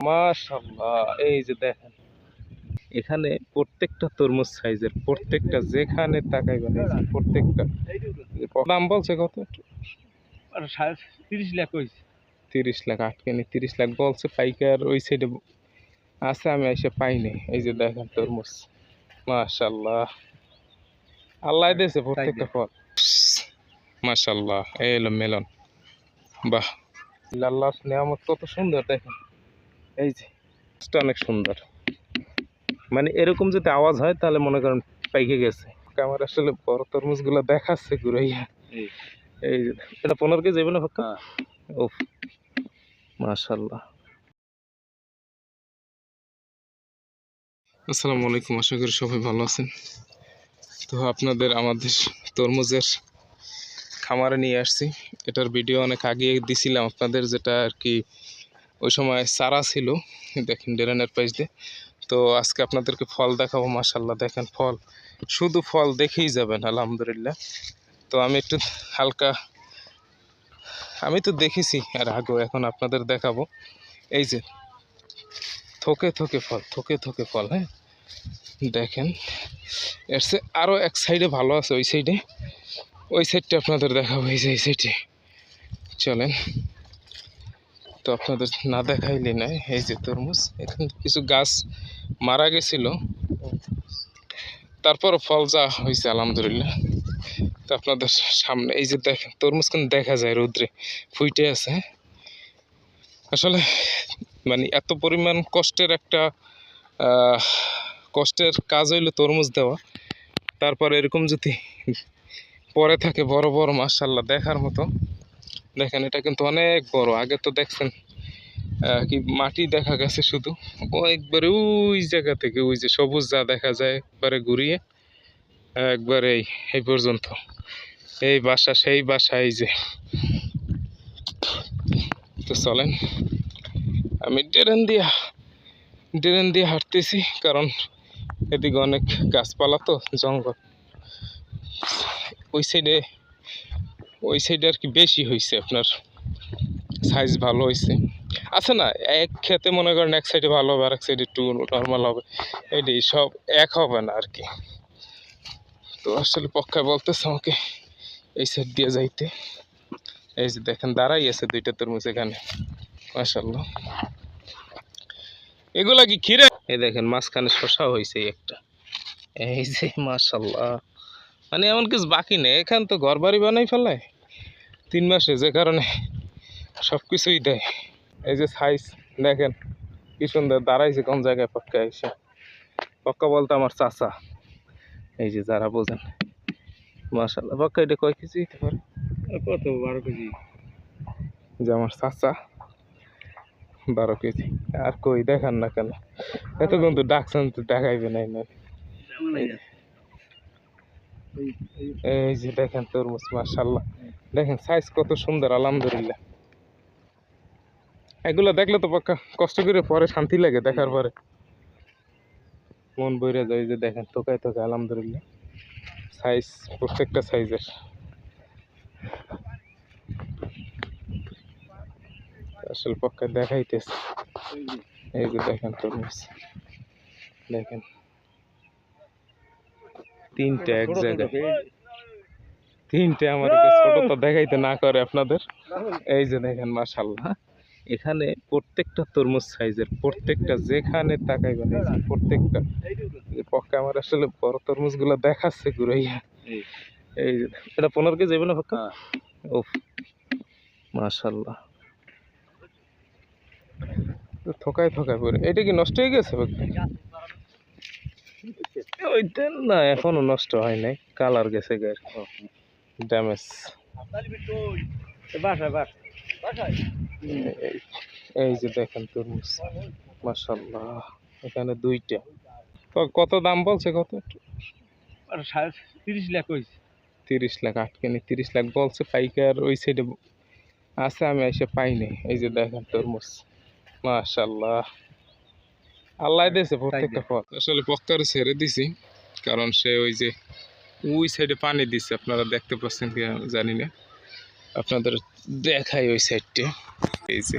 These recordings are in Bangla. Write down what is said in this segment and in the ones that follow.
মাশাল্লাহ এই যে দেখেন। এখানে প্রত্যেকটা তরমুজ সাইজের প্রত্যেকটা যেখানে তাকাইবেন এই প্রত্যেকটা। দাম বলছে কত? তিরিশ লাখ হয়েছে তিরিশ লাখ আটকেনি তিরিশ লাখ বলছে পাইকার ওই সাইডে আছে আমি এসে পাইনি এই যে দেখেন তরমুজ। মাশাল্লাহ আল্লাহ দিয়েছে প্রত্যেকটা ফল। মাশাল্লাহ এই এলো মেলন। বাহ। আল্লাহর নিয়ামত কত সুন্দর দেখেন। এই যে গাছটা অনেক সুন্দর। মানে এরকম যদি আওয়াজ হয় তাহলে মনে করেন পাইকে গেছে। আমার আসলে বড় তরমুজগুলো দেখাচ্ছে ঘুরাইয়া। এই। যে এটা পনেরো কেজি যাবে না ফাঁকা হ্যাঁ। উফ মাশাল্লাহ আসসালামু আলাইকুম আশা করি সবাই ভালো আছেন। তো আপনাদের আমাদের তরমুজের খামারে নিয়ে আসছি। এটার ভিডিও অনেক আগে দিছিলাম আপনাদের যেটা আর কি ওই সময় সারা ছিল, দেখেন ড্রেনের পাইস দিয়ে। তো আজকে আপনাদেরকে ফল দেখাবো মাশাল্লাহ দেখেন ফল। শুধু ফল দেখেই যাবেন, আলহামদুলিল্লাহ। তো আমি একটু হালকা, আমি তো দেখেছি আর আগেও, এখন আপনাদের দেখাবো। এই যে, থোকে থোকে ফল, থোকে থোকে ফল হ্যাঁ? দেখেন, এর সে আরও এক সাইডে ভালো আছে, ওই সাইডে। ওই সাইডটা আপনাদের দেখাবো, এই যে, এই সাইডে। চলেন। তো আপনাদের না দেখাইলে নাই। এই যে তরমুজ, এখানে কিছু গাছ মারা গেছিল। তারপর ফল যা হয়েছে, আলহামদুলিল্লাহ। তো আপনাদের সামনে, এই যে দেখেন, তরমুজ কিন্তু দেখা যায় রৌদ্রে ফুইটে আছে? আসলে মানে এত পরিমাণ কষ্টের একটা কষ্টের কাজ হইল তরমুজ দেওয়া। তারপর এরকম যদি পরে থাকে বড় বড় মাশাল্লাহ দেখার মতো। দেখেন, এটা কিন্তু অনেক বড়। আগে তো দেখছেন কি মাটি দেখা গেছে শুধু। একবারে ওই জায়গা থেকে, ওই যে সবুজ যা দেখা যায় একবারে ঘুরিয়ে, একবারে এই পর্যন্ত। এই বাসা, সেই বাসা, এই যে। তো চলেন, আমি ড্রেন দিয়া, ড্রেন দিয়ে হাঁটতেছি, কারণ এদিকে অনেক গাছপালা তো, জঙ্গল। ওই সাইডে ওই সাইডে আর কি বেশি হয়েছে আপনার সাইজ ভালো হয়েছে আছে না, এক খেতে মনে করেন এক সাইডে ভালো হবে আর এক সাইডে একটু নর্মাল হবে। এটাই, সব এক হবে না আর কি। তো আসলে পক্ষায় বলতেছে আমাকে এই সাইড দিয়ে যাইতে। এই যে দেখেন, দাঁড়াই আছে দুইটা তরমুজ এখানে মাশাল্লাহ এগুলা কি খিরে এই দেখেন, মাঝখানে শশা হয়েছে একটা। এই যে মাশাল্লাহ মানে এমন কিছু বাকি নেই এখান তো ঘর বাড়ি বানাই ফেলায় তিন মাসে যে কারণে সব কিছুই দেয়। এই যে সাইজ দেখেন কি সুন্দর দাঁড়াইছে কোন জায়গায় পক্কা এসে। পক্কা বলতে আমার চাচা। এই যে যারা বোঝেন। মাশাল্লাহ পক্কা এটা কয় কেজি হতে পারে? কত? বারো কেজি। যে আমার চাচা বারো কেজি। আর কই দেখান না কেন। এত কিন্তু ডাকছেন তো দেখাইবে নাই না। এই যে দেখেন তরমুজ মাশাল্লাহ দেখেন সাইজ কত সুন্দর, আলহামদুলিল্লাহ। এগুলো দেখলে তো পাক্কা কষ্ট করে পরে শান্তি লাগে দেখার পরে। মন বইরা যায় যে দেখেন তোকায় তোকে আলহামদুলিল্লাহ। সাইজ প্রত্যেকটা সাইজের আসল পক্ষে দেখাইতেছে। এই যে দেখেন তরমুজ। দেখেন। তিনটে এক জায়গায়। তিনটে আমার ছোট তো দেখাইতে না করে আপনাদের। এই যে দেখেন মাশাল্লাহ এখানে প্রত্যেকটা তরমুজ সাইজের প্রত্যেকটা যেখানে তাকাইবেন এই প্রত্যেকটা। পক্ষে আমার আসলে বড় তরমুজগুলো দেখাচ্ছে ঘুরাইয়া। এই। এটা পনেরো কেজি যাবে না পক্কা? হ্যাঁ। উফ মাশাল্লাহ তো থোকায় থোকায় পড়ে এটা কি নষ্ট হয়ে গেছে পক্কা? ওইটা না, এখনও নষ্ট হয় নাই। কালার গেছে গায়ের ড্যামেজ। এই যে দেখেন তরমুজ। মাশাল্লাহ এখানে দুইটা। তো কত দাম বলছে কত? তিরিশ লাখ হয়েছে তিরিশ লাখ আটকেনি তিরিশ লাখ বলছে। পাইকার ওই সাইডে আছে, আমি এসে পাইনি। এই যে দেখেন তরমুজ। মাশাল্লাহ আল্লাহ দিয়েছে প্রত্যেকটা ফল। আসলে পক্কারে ছেড়ে দিছি কারণ সে ওই যে ওই সাইডে পানি দিচ্ছে আপনারা দেখতে পাচ্ছেন কি জানি না। আপনাদের দেখাই ওই সাইডটা এই যে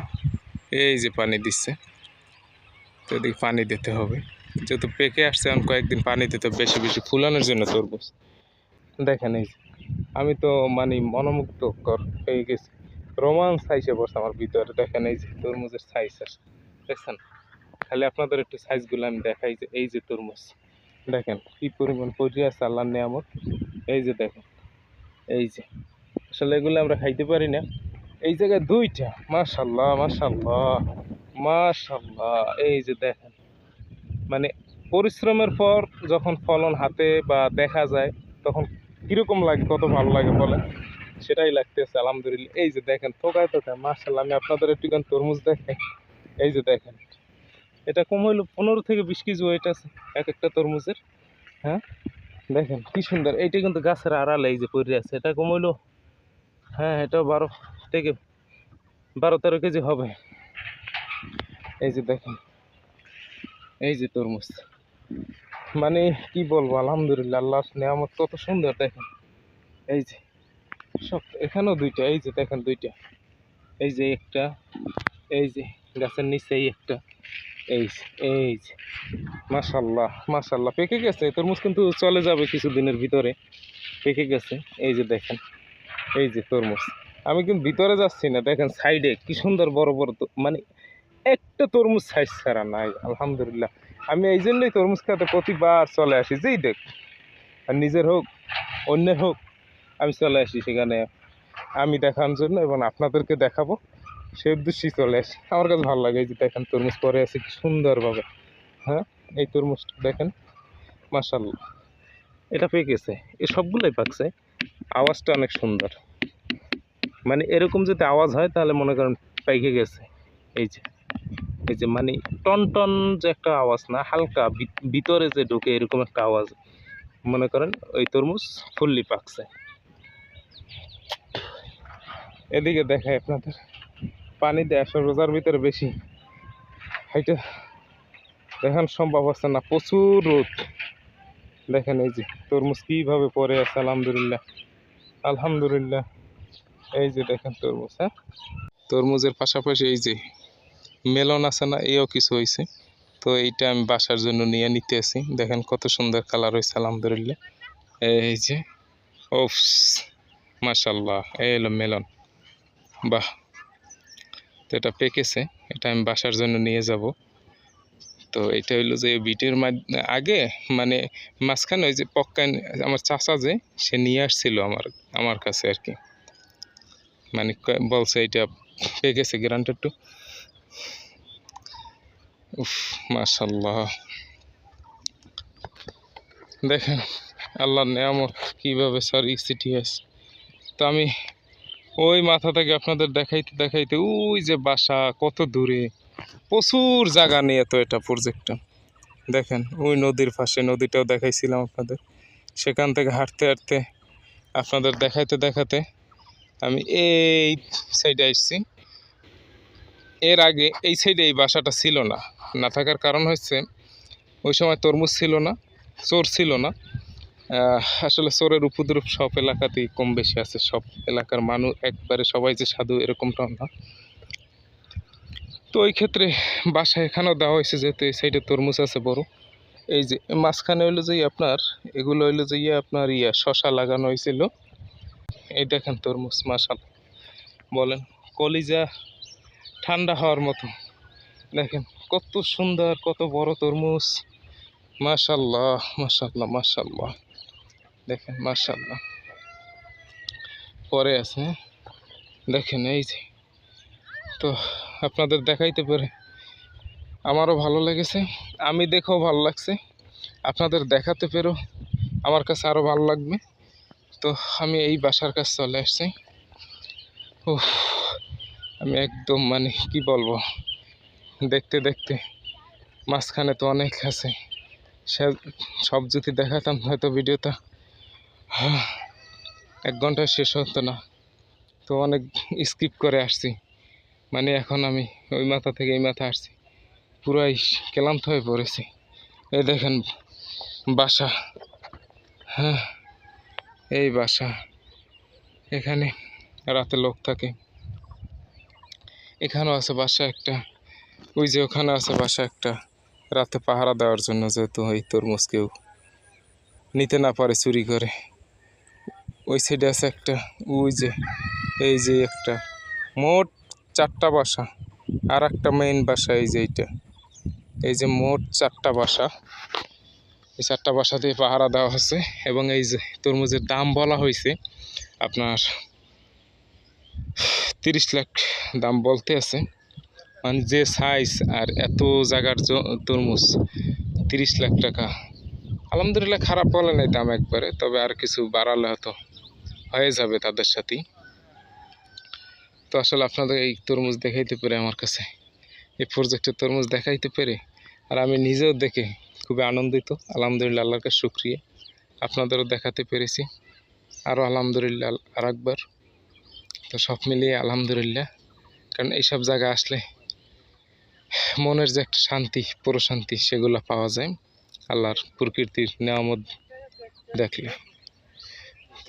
এই যে পানি দিচ্ছে তো এদিকে পানি দিতে হবে। যেহেতু পেকে আসছে এখন কয়েকদিন পানি দিতে বেশি বেশি ফুলানোর জন্য তরমুজ দেখেন এই যে, আমি তো মানে মনোমুগ্ধকর হয়ে গেছি। রোমান্স আইসে পড়ছে আমার ভিতরে দেখেন এই যে তরমুজের সাইজ আছে দেখছেন? খালি আপনাদের একটু সাইজগুলো আমি দেখাই যে, এই যে তরমুজ। দেখেন কি পরিমাণ পরিয়া আছে আল্লাহর নিয়ামত। এই যে দেখেন, এই যে। আসলে এগুলো আমরা খাইতে পারি না। এই জায়গায় দুইটা, মাশাল্লাহ মাশাল্লাহ মাশাল্লাহ। এই যে দেখেন মানে পরিশ্রমের পর যখন ফলন হাতে বা দেখা যায়, তখন কীরকম লাগে, কত ভালো লাগে বলে সেটাই লাগতেছে, আলহামদুলিল্লাহ। এই যে দেখেন থোকায় থোকায় মাশাল্লাহ, আমি আপনাদের একটুখানি তরমুজ দেখাই। এই যে দেখেন এটা কম হইল পনেরো থেকে বিশ কেজি ওয়েট আছে, এক একটা তরমুজের। হ্যাঁ? দেখেন কি সুন্দর। এইটা কিন্তু গাছের আড়ালে এই যে পড়ে আছে, এটা কম হইল হ্যাঁ এটাও বারো থেকে বারো তেরো কেজি হবে। এই যে দেখেন, এই যে তরমুজ। মানে কি বলব, আলহামদুলিল্লাহ আল্লাহ নেয়ামত কত সুন্দর, দেখেন। এই যে, সব এখানেও দুইটা, এই যে দেখেন দুইটা। এই যে একটা, এই যে গাছের নিচে এই একটা। এই যে এই যে মাশাল্লাহ মাশাল্লাহ পেকে গেছে তরমুজ কিন্তু চলে যাবে কিছুদিনের ভিতরে। পেকে গেছে, এই যে দেখেন, এই যে তরমুজ আমি কিন্তু ভিতরে যাচ্ছি না, দেখেন সাইডে, কি সুন্দর বড় বড় মানে একটা তরমুজ সাইজ ছাড়া নাই, আলহামদুলিল্লাহ। আমি এই জন্যই তরমুজ খাতে প্রতিবার চলে আসি, যেই দেখ, আর নিজের হোক, অন্যের হোক, আমি চলে আসি সেখানে। আমি দেখানোর জন্য এবং আপনাদেরকে দেখাবো। সে উদ্দেশ্যেই চলে আসি। আমার কাছে ভালো লাগে এই যে দেখেন তরমুজ পরে আছে, কি সুন্দরভাবে। হ্যাঁ এই তরমুজটা দেখেন মাসাল্লাহ এটা পেয়ে গেছে। এই সবগুলোই পাকছে। আওয়াজটা অনেক সুন্দর। মানে এরকম যদি আওয়াজ হয়, তাহলে মনে করেন পাইকে গেছে। এই যে এই যে মানে টন টন যে একটা আওয়াজ না, হালকা ভিতরে যে ঢুকে এরকম একটা আওয়াজ, মনে করেন ওই তরমুজ ফুললি পাকছে। এদিকে দেখায় আপনাদের। পানি আসলে রোজার ভিতরে বেশি। হাইটা দেখান সম্ভব হচ্ছে না, প্রচুর রোদ। দেখেন এই যে, তরমুজ কীভাবে পরে আছে, আলহামদুলিল্লাহ। আলহামদুলিল্লাহ, এই যে দেখেন তরমুজ হ্যাঁ? তরমুজের পাশাপাশি এই যে মেলন আছে না, এও কিছু হয়েছে তো এইটা আমি বাসার জন্য নিয়ে নিতে আসি। দেখেন কত সুন্দর কালার হয়েছে আলহামদুলিল্লাহ। এই যে ওফ মাশাল্লাহ এই এলো মেলন। বাহ! তো এটা পেকেছে, এটা আমি বাসার জন্য নিয়ে যাব। তো এটা হইল যে বিটের আগে মানে মাঝখানে ওই যে পক্কান আমার চাচা যে, সে নিয়ে আসছিল আমার আমার কাছে আর কি। মানে বলছে এটা পেকেছে গ্রান্ট একটু উফ মাশাল্লাহ দেখেন, আল্লাহর নেয়ামত কীভাবে সরি সিটি আছে তো আমি ওই মাথা থেকে আপনাদের দেখাইতে দেখাইতে, ওই যে বাসা, কত দূরে। প্রচুর জায়গা নিয়ে তো এটা প্রজেক্টটা দেখেন, ওই নদীর পাশে, নদীটাও দেখাইছিলাম আপনাদের। সেখান থেকে হাঁটতে হাঁটতে, আপনাদের দেখাইতে দেখাতে আমি এই সাইডে আসছি। এর আগে এই সাইডে এই বাসাটা ছিল না। না থাকার কারণ হচ্ছে, ওই সময় তরমুজ ছিল না, চোর ছিল না। আসলে চোরের উপদ্রব সব এলাকাতেই কম বেশি আছে। সব এলাকার মানুষ একবারে সবাই যে সাধু এরকমটাও না। তো ওই ক্ষেত্রে বাসা এখানেও দেওয়া হয়েছে যেহেতু এই সাইডে তরমুজ আছে বড়। এই যে মাঝখানে হইল যে আপনার, এগুলো হইল যে ইয়ে আপনার ইয়া, শশা লাগানো হয়েছিল। এই দেখেন তরমুজ মাসাল বলেন, কলিজা ঠান্ডা হওয়ার মতো। দেখেন, কত সুন্দর, কত বড় তরমুজ। মাশাল্লাহ মাশাল্লাহ মাশাল্লাহ দেখেন মাশাল্লাহ পরে আছে হ্যাঁ? দেখেন, এই যে। তো, আপনাদের দেখাইতে পারে। আমারও ভালো লেগেছে, আমি দেখেও ভালো লাগছে। আপনাদের দেখাতে পেরেও আমার কাছে আরও ভালো লাগবে। তো, আমি এই বাসার কাছে চলে আসছি। ও আমি একদম মানে কি বলব? দেখতে দেখতে মাঝখানে তো অনেক আছে। সে, সব যদি দেখাতাম হয়তো ভিডিওটা এক ঘণ্টা শেষ হতো না। তো অনেক স্কিপ করে আসছি। মানে এখন আমি ওই মাথা থেকে এই মাথা আসছি। পুরাই ক্লান্ত হয়ে পড়েছি। এই দেখেন বাসা। হ্যাঁ এই বাসা। এখানে রাতে লোক থাকে। এখানেও আছে বাসা একটা। ওই যে ওখানে আছে বাসা একটা। রাতে পাহারা দেওয়ার জন্য যেহেতু এই তরমুজ কেউ নিতে না পারে চুরি করে। ওই সাইডে আছে একটা, ওই যে, এই যে একটা। মোট চারটা বাসা, আর একটা মেইন বাসা এই যে এইটা। এই যে মোট চারটা বাসা। এই চারটা বাসা দিয়ে পাহারা দেওয়া হচ্ছে এবং এই যে তরমুজের দাম বলা হয়েছে আপনার তিরিশ লাখ দাম বলতে আছে। মানে যে সাইজ আর এত জায়গার তরমুজ, তিরিশ লাখ টাকা। আলহামদুলিল্লাহ খারাপ বলে নাই দাম একবারে, তবে আর কিছু বাড়ালে হয়তো হয়ে যাবে তাদের সাথেই। তো আসলে আপনাদের এই তরমুজ দেখাইতে পেরে আমার কাছে, এই প্রজেক্টের তরমুজ দেখাইতে পেরে, আর আমি নিজেও দেখে খুবই আনন্দিত। আলহামদুলিল্লাহ, আল্লাহর কাছে শুক্রিয়া। আপনাদেরও দেখাতে পেরেছি। আরও আলহামদুলিল্লাহ আর একবার তো সব মিলিয়ে আলহামদুলিল্লাহ, কারণ এইসব জায়গা আসলে মনের যে একটা শান্তি প্রশান্তি সেগুলো পাওয়া যায়। আল্লাহর প্রকৃতির নেয়ামত দেখলে।